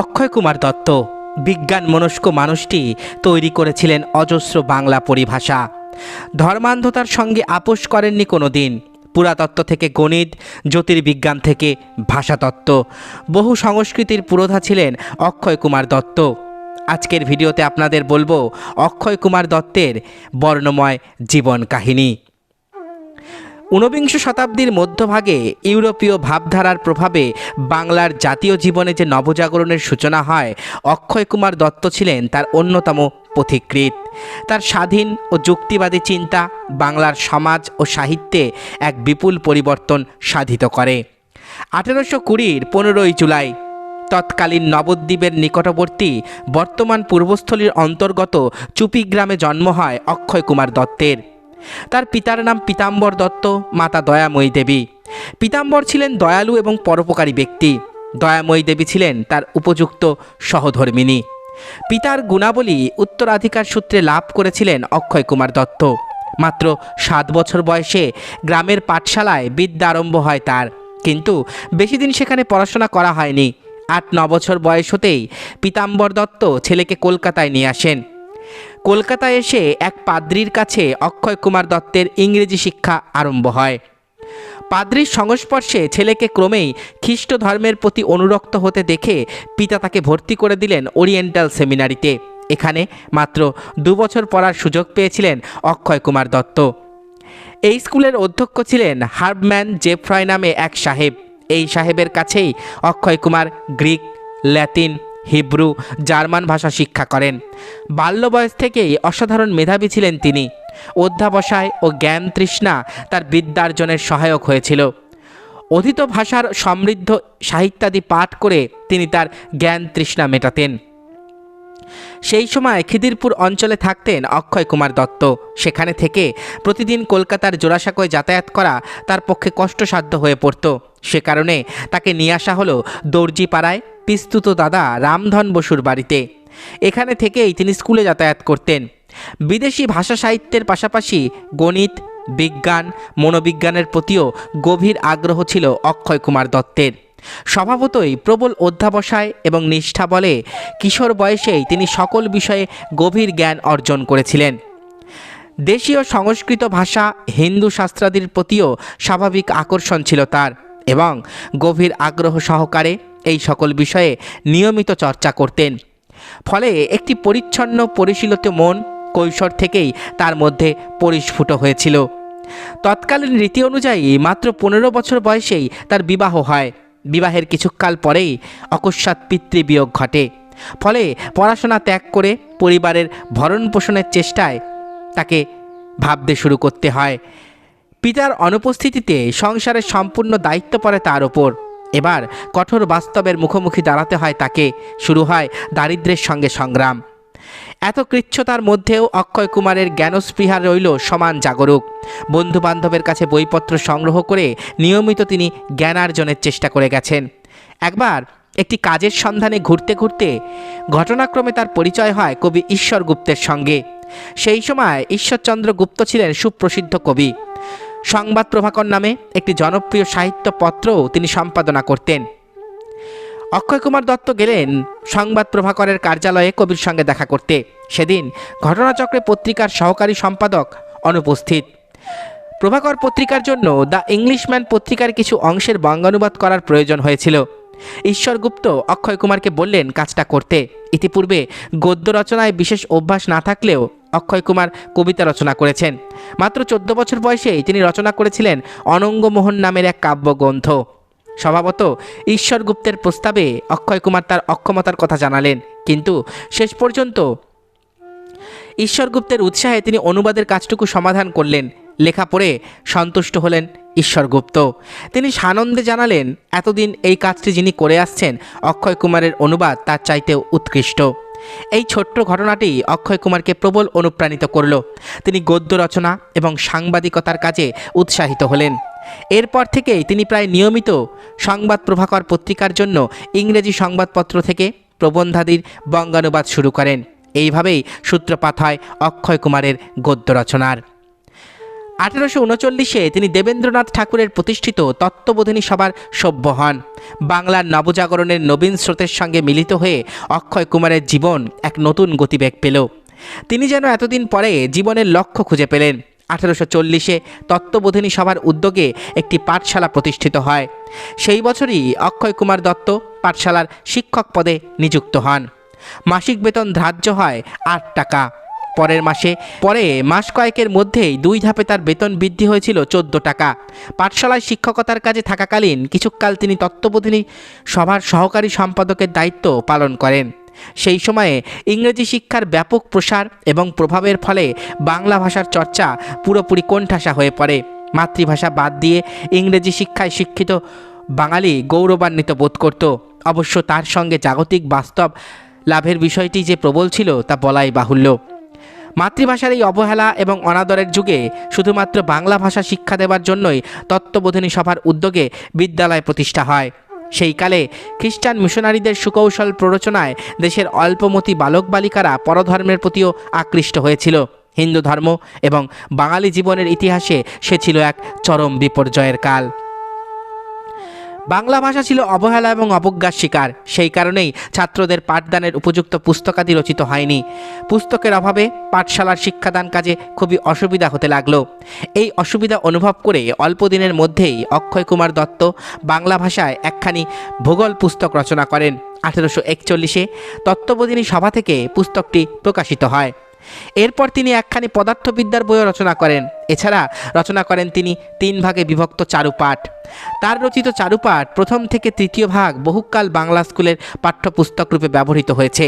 অক্ষয় কুমার দত্ত। বিজ্ঞান মনস্ক মানুষটি তৈরি করেছিলেন অজস্র বাংলা পরিভাষা। ধর্মান্ধতার সঙ্গে আপোষ করেননি কোনো দিন পুরাতত্ত্ব থেকে গণিত, জ্যোতির্বিজ্ঞান থেকে ভাষাতত্ত্ব। বহু সংস্কৃতির পুরোধা ছিলেন অক্ষয় কুমার দত্ত। আজকের ভিডিওতে আপনাদের বলব অক্ষয় কুমার দত্তের বর্ণময় জীবন কাহিনী। ঊনবিংশ শতাব্দীর মধ্যভাগে ইউরোপীয় ভাবধারার প্রভাবে বাংলার জাতীয় জীবনে যে নবজাগরণের সূচনা হয়, অক্ষয় কুমার দত্ত ছিলেন তার অন্যতম পথিকৃৎ। তার স্বাধীন ও যুক্তিবাদী চিন্তা বাংলার সমাজ ও সাহিত্যে এক বিপুল পরিবর্তন সাধিত করে। আঠেরোশো কুড়ির পনেরোই জুলাই, তৎকালীন নবদ্বীপের নিকটবর্তী বর্তমান পূর্বস্থলীর অন্তর্গত চুপি গ্রামে জন্ম হয় অক্ষয় কুমার দত্তের। তার পিতার নাম পীতাম্বর দত্ত, মাতা দয়াময়ী দেবী। পিতাম্বর ছিলেন দয়ালু এবং পরোপকারী ব্যক্তি। দয়াময়ী দেবী ছিলেন তার উপযুক্ত সহধর্মিনী। পিতার গুণাবলী উত্তরাধিকার সূত্রে লাভ করেছিলেন অক্ষয় কুমার দত্ত। মাত্র সাত বছর বয়সে গ্রামের পাঠশালায় বিদ্যা আরম্ভ হয় তার। কিন্তু বেশি দিন সেখানে পড়াশোনা করা হয়নি। আট ন বছর বয়স হতেই পীতাম্বর দত্ত ছেলেকে কলকাতায় নিয়ে আসেন। কলকাতায় এসে এক পাদ্রির কাছে অক্ষয় কুমার দত্তের ইংরেজি শিক্ষা আরম্ভ হয়। পাদ্রির সংস্পর্শে ছেলেকে ক্রমেই খ্রিস্ট ধর্মের প্রতি অনুরক্ত হতে দেখে পিতা তাকে ভর্তি করে দিলেন ওরিয়েন্টাল সেমিনারিতে। এখানে মাত্র দু বছর পড়ার সুযোগ পেয়েছিলেন অক্ষয় কুমার দত্ত। এই স্কুলের অধ্যক্ষ ছিলেন হার্বম্যান জেফ্রয় নামে এক সাহেব। এই সাহেবের কাছেই Akshay Kumar Greek, Latin Hebrew German ভাষা শিক্ষা করেন। বাল্য বয়স থেকেই অসাধারণ মেধাবী ছিলেন তিনি। অধ্যাবসায় ও জ্ঞান তৃষ্ণা তার বিদ্যার্জনের সহায়ক হয়েছিল। অধীত ভাষার সমৃদ্ধ সাহিত্যাদি পাঠ করে তিনি তার জ্ঞান তৃষ্ণা মেটাতেন। সেই সময় খিদিরপুর অঞ্চলে থাকতেন অক্ষয় কুমার দত্ত। সেখানে থেকে প্রতিদিন কলকাতার জোড়াসাঁকোয় যাতায়াত করা তার পক্ষে কষ্টসাধ্য হয়ে পড়ত। সে কারণে তাকে নিয়ে আসা হলো দর্জিপাড়ায় পিস্তুত দাদা রামধন বসুর বাড়িতে। এখানে থেকেই তিনি স্কুলে যাতায়াত করতেন। বিদেশি ভাষা সাহিত্যের পাশাপাশি গণিত, বিজ্ঞান, মনোবিজ্ঞানের প্রতিও গভীর আগ্রহ ছিল অক্ষয় কুমার দত্তের। স্বভাবতই প্রবল অধ্যাবসায় এবং নিষ্ঠা বলে কিশোর বয়সেই তিনি সকল বিষয়ে গভীর জ্ঞান অর্জন করেছিলেন। দেশীয় সংস্কৃত ভাষা, হিন্দু শাস্ত্রাদির প্রতিও স্বাভাবিক আকর্ষণ ছিল তার। এবং গভীর আগ্রহ সহকারে এই সকল বিষয়ে নিয়মিত চর্চা করতেন। ফলে একটি পরিচ্ছন্ন পরিশীলিত মন কৈশোর থেকেই তার মধ্যে পরিস্ফুট হয়েছিল। তৎকালীন রীতি অনুযায়ী মাত্র পনেরো বছর বয়সেই তার বিবাহ হয়। বিবাহের কিছুকাল পরেই অকস্মাৎ পিতৃবিয়োগ ঘটে। ফলে পড়াশোনা ত্যাগ করে পরিবারের ভরণ পোষণের চেষ্টায় তাকে ভাবতে শুরু করতে হয়। পিতার অনুপস্থিতিতে সংসারের সম্পূর্ণ দায়িত্ব পড়ে তার ওপর এবার কঠোর বাস্তবের মুখোমুখি দাঁড়াতে হয় তাকে, শুরু হয় দারিদ্র্যের সঙ্গে সংগ্রাম। এত কৃচ্ছতার মধ্যেও অক্ষয় কুমারের জ্ঞানস্পৃহা রইল সমান জাগরুক। বন্ধু বান্ধবের কাছে বইপত্র সংগ্রহ করে নিয়মিত তিনি জ্ঞানার্জনের চেষ্টা করে গেছেন। একবার একটি কাজের সন্ধানে ঘুরতে ঘুরতে ঘটনাক্রমে তার পরিচয় হয় কবি ঈশ্বর গুপ্তের সঙ্গে। সেই সময় ঈশ্বরচন্দ্র গুপ্ত ছিলেন সুপ্রসিদ্ধ কবি। সংবাদ প্রভাকর নামে একটি জনপ্রিয় সাহিত্য পত্রও তিনি সম্পাদনা করতেন। অক্ষয় কুমার দত্ত গেলেন সংবাদ প্রভাকরের কার্যালয়ে কবির সঙ্গে দেখা করতে। সেদিন ঘটনাচক্রে পত্রিকার সহকারী সম্পাদক অনুপস্থিত। প্রভাকর পত্রিকার জন্য দ্য ইংলিশম্যান পত্রিকার কিছু অংশের বঙ্গানুবাদ করার প্রয়োজন হয়েছিল। ঈশ্বরগুপ্ত অক্ষয় কুমারকে বললেন, কাজটা করতে। ইতিপূর্বে গদ্য রচনায় বিশেষ অভ্যাস না থাকলেও অক্ষয় কুমার কবিতা রচনা করেছেন। মাত্র চোদ্দ বছর বয়সেই তিনি রচনা করেছিলেন অনঙ্গমোহন নামের এক কাব্যগ্রন্থ। স্বভাবত ঈশ্বরগুপ্তের প্রস্তাবে অক্ষয় কুমার তার অক্ষমতার কথা জানালেন। কিন্তু শেষ পর্যন্ত ঈশ্বরগুপ্তের উৎসাহে তিনি অনুবাদের কাজটুকু সমাধান করলেন। লেখা পড়ে সন্তুষ্ট হলেন ঈশ্বরগুপ্ত তিনি সানন্দে জানালেন, এতদিন এই কাজটি যিনি করে আসছেন, অক্ষয় কুমারের অনুবাদ তার চাইতেও উৎকৃষ্ট। এই ছোট্ট ঘটনাটি অক্ষয় কুমারকে প্রবল অনুপ্রাণিত করল। তিনি গদ্য রচনা এবং সাংবাদিকতার কাজে উৎসাহিত হলেন। এরপর থেকেই তিনি প্রায় নিয়মিত সংবাদ প্রভাকর পত্রিকার জন্য ইংরেজি সংবাদপত্র থেকে প্রবন্ধাদির বঙ্গানুবাদ শুরু করেন। এইভাবেই সূত্রপাত হয় অক্ষয় কুমারের গদ্য রচনার। আঠেরোশো উনচল্লিশে তিনি দেবেন্দ্রনাথ ঠাকুরের প্রতিষ্ঠিত তত্ত্ববোধিনী সভার সভ্য হন। বাংলার নবজাগরণের নবীন স্রোতের সঙ্গে মিলিত হয়ে অক্ষয় কুমারের জীবন এক নতুন গতিবেগ পেল। তিনি যেন এতদিন পরে জীবনের লক্ষ্য খুঁজে পেলেন। আঠেরোশো চল্লিশে তত্ত্ববোধিনী সভার উদ্যোগে একটি পাঠশালা প্রতিষ্ঠিত হয়। সেই বছরই অক্ষয় কুমার দত্ত পাঠশালার শিক্ষক পদে নিযুক্ত হন। মাসিক বেতন ধার্য হয় আট টাকা। পরের মাসে। পরে মাস কয়েকের মধ্যেই দুই ধাপে তার বেতন বৃদ্ধি হয়েছিল চোদ্দ টাকা। পাঠশালায় শিক্ষকতার কাজে থাকাকালীন কিছুকাল তিনি তত্ত্ববোধিনী সভার সহকারী সম্পাদকের দায়িত্ব পালন করেন। সেই সময়ে ইংরেজি শিক্ষার ব্যাপক প্রসার এবং প্রভাবের ফলে বাংলা ভাষার চর্চা পুরোপুরি কোণঠাসা হয়ে পড়ে। মাতৃভাষা বাদ দিয়ে ইংরেজি শিক্ষায় শিক্ষিত বাঙালি গৌরবান্বিত বোধ করত। অবশ্য তার সঙ্গে জাগতিক বাস্তব লাভের বিষয়টি যে প্রবল ছিল তা বলাই বাহুল্য। মাতৃভাষার এই অবহেলা এবং অনাদরের যুগে শুধুমাত্র বাংলা ভাষা শিক্ষা দেওয়ার জন্যই তত্ত্ববোধিনী সভার উদ্যোগে বিদ্যালয় প্রতিষ্ঠা হয়। সেই কালে খ্রিস্টান মিশনারিদের সুকৌশল প্ররোচনায় দেশের অল্পমতি বালক বালিকারা পরধর্মের প্রতিও আকৃষ্ট হয়েছিল। হিন্দু ধর্ম এবং বাঙালি জীবনের ইতিহাসে সে ছিল এক চরম বিপর্যয়ের কাল। বাংলা ভাষা ছিল অবহেলা এবং অবজ্ঞার শিকার। সেই কারণেই ছাত্রদের পাঠদানের উপযুক্ত পুস্তকাদি রচিত হয়নি। পুস্তকের অভাবে পাঠশালার শিক্ষাদান কাজে খুবই অসুবিধা হতে লাগল। এই অসুবিধা অনুভব করে অল্প দিনের মধ্যেই অক্ষয় কুমার দত্ত বাংলা ভাষায় একখানি ভূগোল পুস্তক রচনা করেন। আঠেরোশো একচল্লিশে তত্ত্ববোধিনী সভা থেকে পুস্তকটি প্রকাশিত হয়। এরপর তিনি একখানি পদার্থবিদ্যার বইও রচনা করেন। এছাড়া রচনা করেন তিনি তিন ভাগে বিভক্ত চারুপাঠ। তার রচিত চারুপাঠ প্রথম থেকে তৃতীয় ভাগ বহুকাল বাংলা স্কুলের পাঠ্যপুস্তক রূপে ব্যবহৃত হয়েছে।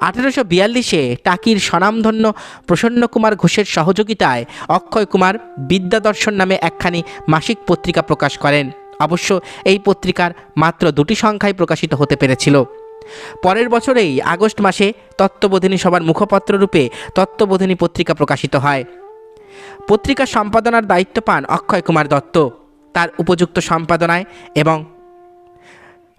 আঠেরোশো বিয়াল্লিশে টাকির স্বনামধন্য প্রসন্ন কুমার ঘোষের সহযোগিতায় অক্ষয় কুমার বিদ্যাদর্শন নামে একখানি মাসিক পত্রিকা প্রকাশ করেন। অবশ্য এই পত্রিকার মাত্র দুটি সংখ্যায় প্রকাশিত হতে পেরেছিল। পরের বছরেই, আগস্ট মাসে, তত্ত্ববোধিনী সভার মুখপত্র রূপে তত্ত্ববোধিনী পত্রিকা প্রকাশিত হয়। পত্রিকা সম্পাদনার দায়িত্ব পান অক্ষয় কুমার দত্ত। তার উপযুক্ত সম্পাদনায় এবং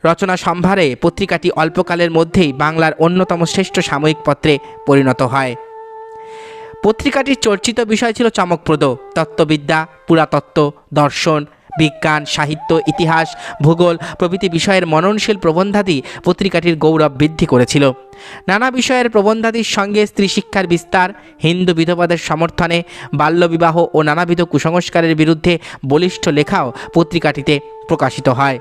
রচনা সম্ভারে পত্রিকাটি অল্পকালের মধ্যেই বাংলার অন্যতম শ্রেষ্ঠ সাময়িক পত্রে পরিণত হয়। পত্রিকাটির চর্চিত বিষয় ছিল চমকপ্রদ, তত্ত্ববিদ্যা, পুরাতত্ত্ব, দর্শন বিজ্ঞান, সাহিত্য, ইতিহাস, ভূগোল প্রভৃতি বিষয়ের মননশীল প্রবন্ধাদি পত্রিকাটির গৌরব বৃদ্ধি করেছিল। নানা বিষয়ের প্রবন্ধাদির সঙ্গে স্ত্রী শিক্ষার বিস্তার, হিন্দু বিধবাদের সমর্থনে, বাল্যবিবাহ ও নানাবিধ কুসংস্কারের বিরুদ্ধে বলিষ্ঠ লেখাও পত্রিকাটিতে প্রকাশিত হয়।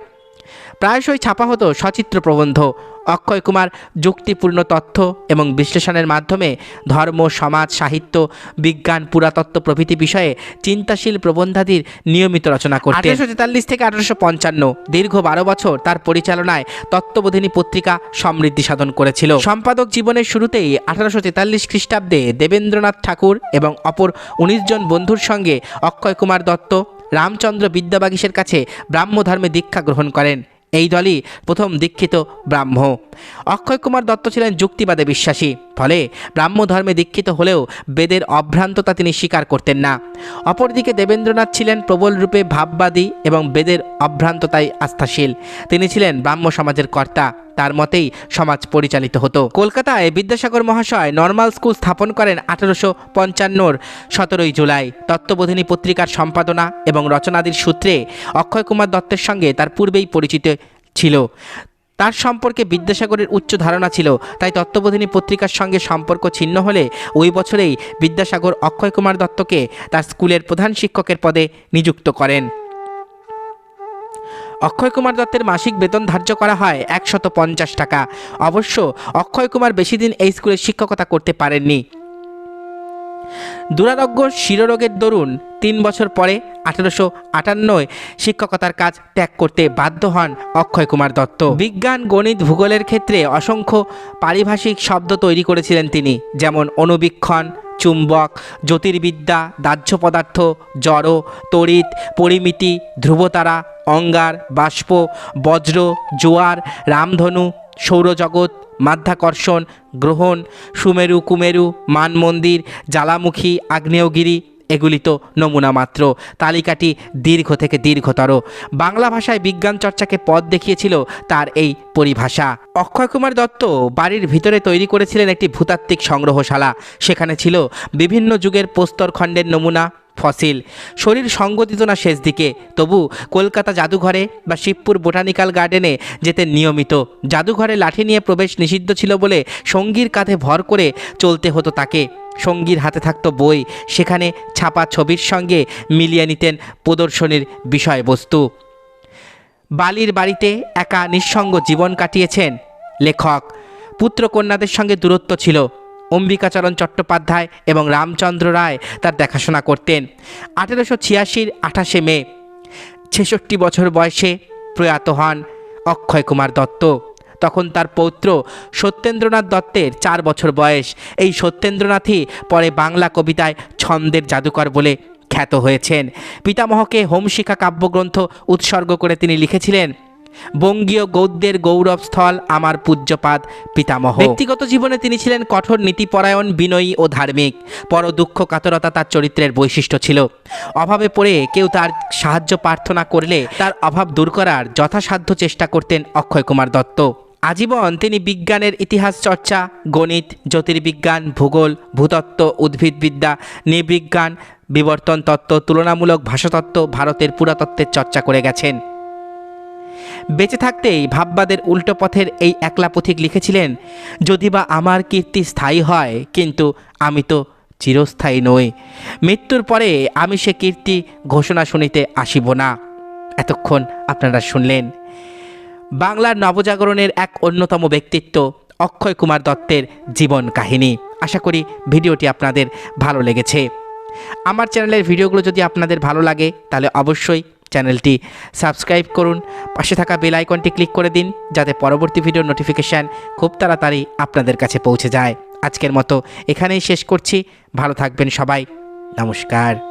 প্রায়শই ছাপা হতো সচিত্র প্রবন্ধ। অক্ষয় কুমার যুক্তিপূর্ণ তথ্য এবং বিশ্লেষণের মাধ্যমে ধর্ম, সমাজ, সাহিত্য, বিজ্ঞান, পুরাতত্ত্ব প্রভৃতি বিষয়ে চিন্তাশীল প্রবন্ধাদির নিয়মিত রচনা করতেন। আঠারোশো তেতাল্লিশ থেকে আঠারোশো পঞ্চান্ন, দীর্ঘ বারো বছর তার পরিচালনায় তত্ত্ববোধিনী পত্রিকা সমৃদ্ধি সাধন করেছিল। সম্পাদক জীবনের শুরুতেই আঠারোশো তেতাল্লিশ খ্রিস্টাব্দে দেবেন্দ্রনাথ ঠাকুর এবং অপর উনিশ জন বন্ধুর সঙ্গে অক্ষয় কুমার দত্ত, রামচন্দ্র বিদ্যাবাগীশের কাছে ব্রাহ্মধর্মে দীক্ষা গ্রহণ করেন। এই দলই প্রথম দীক্ষিত ব্রাহ্ম। অক্ষয় কুমার দত্ত ছিলেন যুক্তিবাদে বিশ্বাসী। ফলে ব্রাহ্ম ধর্মে দীক্ষিত হলেও বেদের অভ্রান্ততা তিনি স্বীকার করতেন না। অপরদিকে দেবেন্দ্রনাথ ছিলেন প্রবল রূপে ভাববাদী এবং বেদের অভ্রান্ততায় আস্থাশীল। তিনি ছিলেন ব্রাহ্ম সমাজের কর্তা, তার মতেই সমাজ পরিচালিত হতো। কলকাতায় বিদ্যাসাগর মহাশয় নর্মাল স্কুল স্থাপন করেন আঠারোশো পঞ্চান্নর সতেরোই জুলাই। তত্ত্ববোধিনী পত্রিকার সম্পাদনা এবং রচনাদির সূত্রে অক্ষয় কুমার দত্তের সঙ্গে তার পূর্বেই পরিচিত ছিল। তার সম্পর্কে বিদ্যাসাগরের উচ্চ ধারণা ছিল, তাই তত্ত্ববোধিনী পত্রিকার সঙ্গে সম্পর্ক ছিন্ন হলে ওই বছরেই বিদ্যাসাগর অক্ষয় কুমার দত্তকে তার স্কুলের প্রধান শিক্ষকের পদে নিযুক্ত করেন। অক্ষয় কুমার দত্তের মাসিক বেতন ধার্য করা হয় একশত পঞ্চাশ টাকা। অবশ্য অক্ষয় কুমার বেশি দিন এই স্কুলে শিক্ষকতা করতে পারেননি। দুরারোগ্য শিরোরোগের দরুন তিন বছর পরে আঠেরোশো আটান্নয় শিক্ষকতার কাজ ত্যাগ করতে বাধ্য হন অক্ষয় কুমার দত্ত। বিজ্ঞান, গণিত, ভূগোলের ক্ষেত্রে অসংখ্য পারিভাষিক শব্দ তৈরি করেছিলেন তিনি, যেমন অনুবীক্ষণ চুম্বক, জ্যোতির্বিদ্যা, দাহ্য পদার্থ, জড়, তড়িৎ, পরিমিতি, ধ্রুবতারা, অঙ্গার, বাষ্প, বজ্র, জোয়ার, রামধনু, সৌরজগৎ, মাধ্যাকর্ষণ, গ্রহণ, সুমেরু, কুমেরু মানমন্দির জ্বালামুখী, আগ্নেয়গিরি এগুলি তো নমুনা মাত্র। তালিকাটি দীর্ঘ থেকে দীর্ঘতর। বাংলা ভাষায় বিজ্ঞান চর্চাকে পথ দেখিয়েছিল তার এই পরিভাষা। অক্ষয় কুমার দত্ত বাড়ির ভিতরে তৈরি করেছিলেন একটি ভূতাত্ত্বিক সংগ্রহশালা। সেখানে ছিল বিভিন্ন যুগের প্রস্তরখণ্ডের নমুনা, ফসিল। শরীর সঙ্গ দিত না শেষ দিকে। তবু কলকাতা জাদুঘরে বা শিবপুর বোটানিক্যাল গার্ডেনে যেতে নিয়মিত। জাদুঘরে লাঠি নিয়ে প্রবেশ নিষিদ্ধ ছিল বলে সঙ্গীর কাঁধে ভর করে চলতে হতো তাকে। সঙ্গীর হাতে থাকত বই। সেখানে ছাপা ছবির সঙ্গে মিলিয়ে নিতেন প্রদর্শনীর বিষয়বস্তু। বালির বাড়িতে একা নিঃসঙ্গ জীবন কাটিয়েছেন লেখক। পুত্র কন্যাদের সঙ্গে দূরত্ব ছিল। অম্বিকাচরণ চট্টোপাধ্যায় এবং রামচন্দ্র রায় তার দেখাশোনা করতেন। আঠেরোশো ছিয়াশির আঠাশে মে, ছেষট্টি বছর বয়সে প্রয়াত হন অক্ষয় কুমার দত্ত। তখন তার পৌত্র সত্যেন্দ্রনাথ দত্তের চার বছর বয়স। এই সত্যেন্দ্রনাথই পরে বাংলা কবিতায় ছন্দের জাদুকর বলে খ্যাত হয়েছেন। পিতামহকে হোমশিখা কাব্যগ্রন্থ উৎসর্গ করে তিনি লিখেছিলেন, বঙ্গীয় গৌদ্যের গৌরবস্থল আমার পূজ্যপাদ পিতামহ। ব্যক্তিগত জীবনে তিনি ছিলেন কঠোর নীতিপরায়ণ, বিনয়ী ও ধার্মিক। পর দুঃখ কাতরতা তার চরিত্রের বৈশিষ্ট্য ছিল। অভাবে পড়ে কেউ তার সাহায্য প্রার্থনা করলে তার অভাব দূর করার যথাসাধ্য চেষ্টা করতেন অক্ষয় কুমার দত্ত। আজীবন তিনি বিজ্ঞানের ইতিহাস চর্চা, গণিত, জ্যোতির্বিজ্ঞান, ভূগোল, ভূতত্ত্ব, উদ্ভিদবিদ্যা, নৃবিজ্ঞান, বিবর্তন তত্ত্ব, তুলনামূলক ভাষাতত্ত্ব ভারতের পুরাতত্ত্বের চর্চা করে গেছেন। বেঁচে থাকতেই ভাববাদের উল্টো পথের এই একলা পথিক লিখেছিলেন যদি বা আমার কীর্তি স্থায়ী হয়, কিন্তু আমি তো চিরস্থায়ী নই। মৃত্যুর পরে আমি সে কীর্তি ঘোষণা শুনিতে আসিব না। এতক্ষণ আপনারা শুনলেন বাংলার নবজাগরণের এক অন্যতম ব্যক্তিত্ব অক্ষয় কুমার দত্তের জীবন কাহিনী। আশা করি ভিডিওটি আপনাদের ভালো লেগেছে। আমার চ্যানেলের ভিডিওগুলো যদি আপনাদের ভালো লাগে, তাহলে অবশ্যই চ্যানেলটি সাবস্ক্রাইব করুন। পাশে থাকা বেল আইকনটি ক্লিক করে দিন, যাতে পরবর্তী ভিডিও নোটিফিকেশান খুব তাড়াতাড়ি আপনাদের কাছে পৌঁছে যায়। আজকের মতো এখানেই শেষ করছি। ভালো থাকবেন সবাই। নমস্কার।